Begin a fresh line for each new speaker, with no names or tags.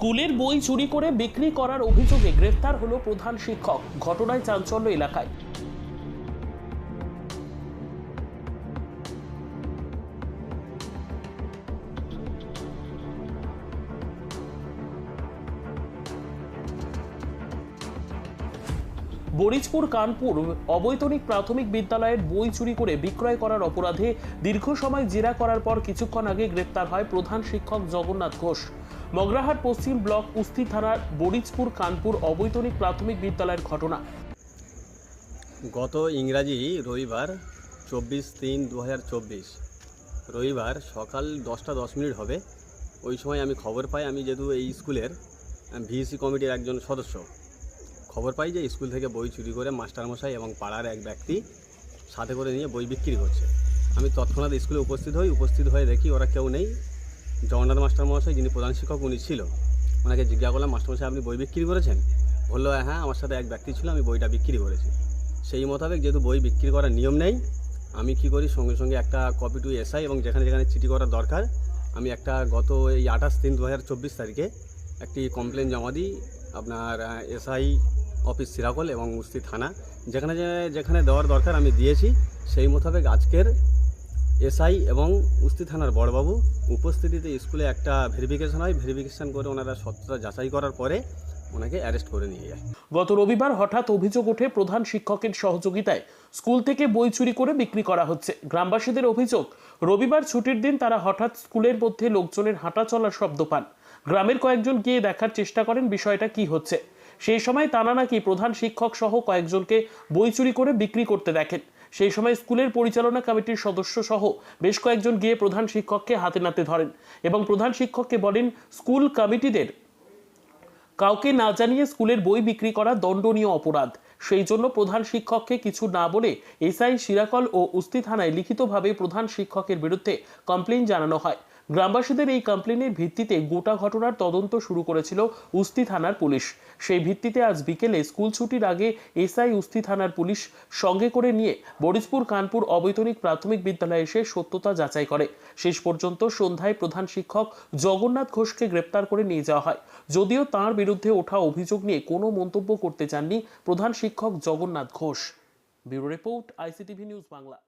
স্কুলের বই চুরি করে বিক্রি করার অভিযোগে গ্রেফতার হলো প্রধান শিক্ষক। ঘটনায় চাঞ্চল্য এলাকায়। বরিজপুর, কানপুর অবৈতনিক প্রাথমিক বিদ্যালয়ের বই চুরি করে বিক্রয় করার অপরাধে দীর্ঘ সময় জেরা করার পর কিছুক্ষণ আগে গ্রেপ্তার হয় প্রধান শিক্ষক জগন্নাথ ঘোষ। মগরাহাট পশ্চিম ব্লক কুস্তি থানার বরিজপুর কানপুর অবৈতনিক প্রাথমিক বিদ্যালয়ের ঘটনা।
গত ইংরাজি রবিবার চব্বিশ তিন দু রবিবার সকাল দশটা দশ মিনিট হবে। ওই সময় আমি খবর পাই, আমি যেহেতু এই স্কুলের ভিসি কমিটির একজন সদস্য, খবর পাই যে স্কুল থেকে বই চুরি করে মাস্টারমশাই এবং পাড়ার এক ব্যক্তি সাথে করে নিয়ে বই বিক্রি করছে। আমি তৎক্ষণাৎ স্কুলে উপস্থিত হই, উপস্থিত হয়ে দেখি ওরা কেউ নেই। জগন্নাথ মাস্টারমশাই যিনি প্রধান শিক্ষক, উনি ছিল। ওনাকে জিজ্ঞাসা করলাম মাস্টারমশাই আপনি বই বিক্রি করেছেন? বলল হ্যাঁ আমার সাথে এক ব্যক্তি ছিল, আমি বইটা বিক্রি করেছি। সেই মোতাবেক যেহেতু বই বিক্রি করার নিয়ম নেই, আমি কি করি, সঙ্গে সঙ্গে একটা কপি টু এসআই এবং যেখানে যেখানে চিঠি করার দরকার, আমি একটা গত এই আঠাশ তিন দু হাজার চব্বিশ তারিখে একটি কমপ্লেন জমা দিই আপনার এসআই অফিস সিরাকল এবং মুস্তি থানা। যেখানে যেখানে দেওয়ার দরকার আমি দিয়েছি, সেই মোতাবেক আজকের এসআই এবং উস্তি থানার বড়বাবু উপস্থিতিতে স্কুলে একটা ভেরিফিকেশন হয়। ভেরিফিকেশন করে ওনারা সত্যতা যাচাই করার পরে ওনাকে অ্যারেস্ট করে নিয়ে যায়।
গত রবিবার হঠাৎ অভিযোগ ওঠে প্রধান শিক্ষকের সহযোগিতায়। স্কুল থেকে বই চুরি করে বিক্রি করা হচ্ছে। গ্রামবাসীদের অভিযোগ, রবিবার ছুটির দিন তারা হঠাৎ স্কুলের মধ্যে লোকজনের হাঁটা চলার শব্দ পান। গ্রামের কয়েকজন গিয়ে দেখার চেষ্টা করেন বিষয়টা কি হচ্ছে। সেই সময় তারা নাকি প্রধান শিক্ষক সহ কয়েকজনকে বই চুরি করে বিক্রি করতে দেখেন। সেই সময় স্কুলের পরিচালনা কমিটির সদস্য সহ বেশ কয়েকজন গিয়ে প্রধান শিক্ষককে হাতে নাতে ধরেন এবং প্রধান শিক্ষককে বলেন, স্কুল কমিটিদের কাউকে না জানিয়ে স্কুলের বই বিক্রি করা দণ্ডনীয় অপরাধ। সেই জন্য প্রধান শিক্ষককে কিছু না বলে এসআই সিরাকল ও উস্তি থানায় লিখিতভাবে প্রধান শিক্ষকের বিরুদ্ধে কমপ্লেন জানানো হয়। গ্রামবাসীদের এই কমপ্লেনের ভিত্তিতে গোটা ঘটনার তদন্ত শুরু করেছিল উস্তি থানার পুলিশ। সেই ভিত্তিতে আজ বিকেলে স্কুল ছুটির আগে এসআই উস্তি থানার পুলিশ সঙ্গে করে নিয়ে বরিশপুর, কানপুর অবৈতনিক প্রাথমিক বিদ্যালয়ে এসে সত্যতা যাচাই করে। শেষ পর্যন্ত সন্ধ্যায় প্রধান শিক্ষক জগন্নাথ ঘোষকে গ্রেপ্তার করে নিয়ে যাওয়া হয়। যদিও তার বিরুদ্ধে ওঠা অভিযোগ নিয়ে কোনো মন্তব্য করতে চাননি প্রধান শিক্ষক Jagannath Ghosh. Bureau report, ICTV news Bangla.